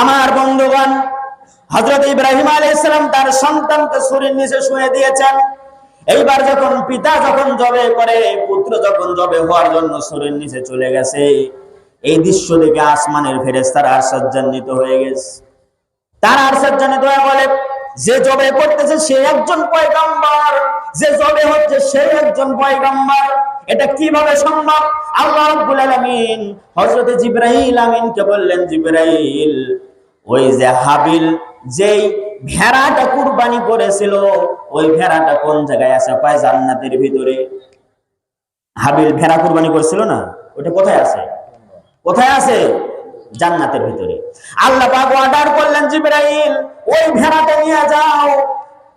আমার বন্ধুগণ হজরত ইব্রাহিম আলী ইসলাম তার সন্তানকে ছুরির নিচে শুয়ে দিয়েছেন। এইবার যখন পিতা যখন জবে করে, পুত্র যখন জবে হওয়ার জন্য ছুরির নিচে চলে গেছে, এই দৃশ্য দেখে আসমানের ফেরেস্তারা আশ্চর্যান্বিত হয়ে গেছে। তার আশ্চর্যান্বিত হয়ে বলে, যে জবে করতেছে সে একজন পয়গম্বর। যে জবে হচ্ছে সে একজন পয়গম্বর। এটা কীভাবে সম্ভব? আল্লাহ রাব্বুল আলামিন হযরত জিবরাইল আমিনকে বললেন, জিবরাইল, ওই যে হাবিল যেই ভেড়াটা কুরবানি করেছিল, ওই ভেড়াটা কোন জায়গায় আছে? পায় জান্নাতের ভিতরে। হাবিল ভেড়া কুরবানি করেছিল না? ওটা কোথায় আছে? কোথায় আছে? জান্নাতের ভিতরে। আল্লাহ পাক অর্ডার করলেন, জিবরাইল, ওই ভেড়াটা নিয়ে যাও।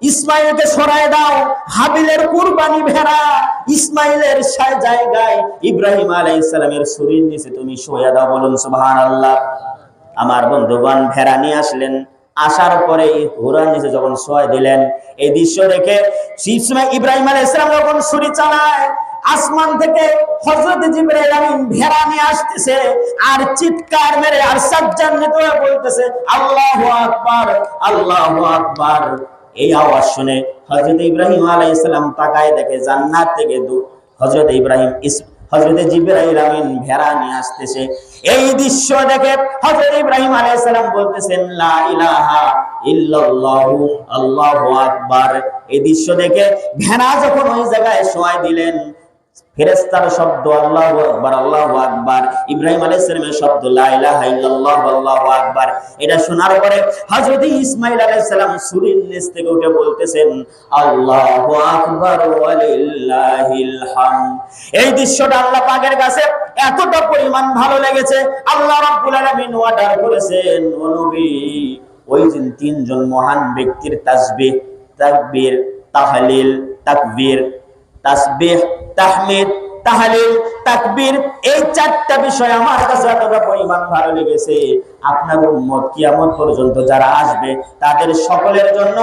ইসমাইলকে সরায় দাও, হাবিলের কুরবানি ভেড়া, ইসমাইলের জায়গায় ইব্রাহিম আলাইহিস সালামের শরীর নিচে তুমি শোয়া দাও বলুন সুবহানাল্লাহ। আমার বন্ধুগণ, ভেড়া নিয়ে আসলেন। আসার পরে ঘোড়ার নিচে যখন শোয়া দিলেন, এই দৃশ্য দেখে ইব্রাহিম আলাইহিস সালাম যখন ছুরি চালায়, আসমান থেকে হযরত জিবরাইল ভেড়া নিয়ে আসতেছে, আর চিৎকার মেরে আর সাজ্জান্বিত হয়ে বলতেছে, আল্লাহু আকবার আল্লাহু আকবার। এই আওয়াজ শুনে হজরত ইব্রাহিম আলাই ইসলাম তাকায় দেখে জান্নাত থেকে হজরত ইব্রাহিম জিবরাইল আমিন ভেড়া নিয়ে আসতেছে। এই দৃশ্য দেখে হজরত ইব্রাহিম আলাইহিস সালাম বলতেছেন আকবার। এই দৃশ্য দেখে ভেড়া যখন ওই জায়গায় শোয়াই দিলেন ফেরেস্তার শব্দ আল্লাহু আকবার আল্লাহু আকবার। ইব্রাহিম আলাইহিস সালামের শব্দ, লা ইলাহা ইল্লাল্লাহু, আল্লাহু আকবার। এটা শোনার পরে হযরত ইসমাঈল আলাইহিস সালাম সূরের নিচ থেকে উঠে বলতেছেন, আল্লাহু আকবার ওয়ালিল্লাহিল হামদ। এই দৃশ্যটা আল্লাহ পাকের কাছে এতটা পরিমাণ ভালো লেগেছে। আল্লাহ রাব্বুল আলামিন অর্ডার করেছেন, ও নবী, ওই দিন তিনজন মহান ব্যক্তির তাসবিহ তাকবীর, তাহলিল, তাকবীর তাসবিহ, তাহমিদ, তাহলিল, তাকবীর, এই চারটা বিষয় আমার কাছে এতটা পরিমাণ ভালো লেগেছে। আপনার উম্মত কিয়ামত পর্যন্ত যারা আসবে, তাদের সকলের জন্য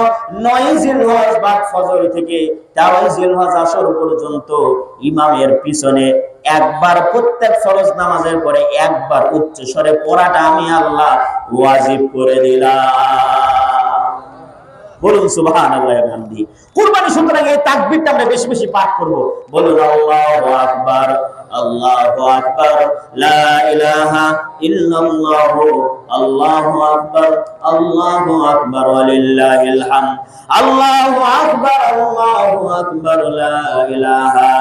নয় জিলহজ বাদ ফজর থেকে তেরো জিলহজ আসর পর্যন্ত ইমামের পিছনে একবার প্রত্যেক ফরজ নামাজের পরে একবার উচ্চ স্বরে পড়াটা আমি আল্লাহ ওয়াজিব করে দিলাম। বলুন সুবহান আল্লাহ হামদি কুরবানি সুতরাং এই তাকবীরটা আমরা বেশি বেশি পাঠ করব। বলুন, আল্লাহু আকবার আল্লাহু আকবার, লা ইলাহা ইল্লাল্লাহ, আল্লাহু আকবার আল্লাহু আকবার, ওয়ালিল্লাহিল হামদ, আল্লাহু আকবার আল্লাহু আকবার, লা ইলাহা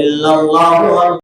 ইল্লাল্লাহ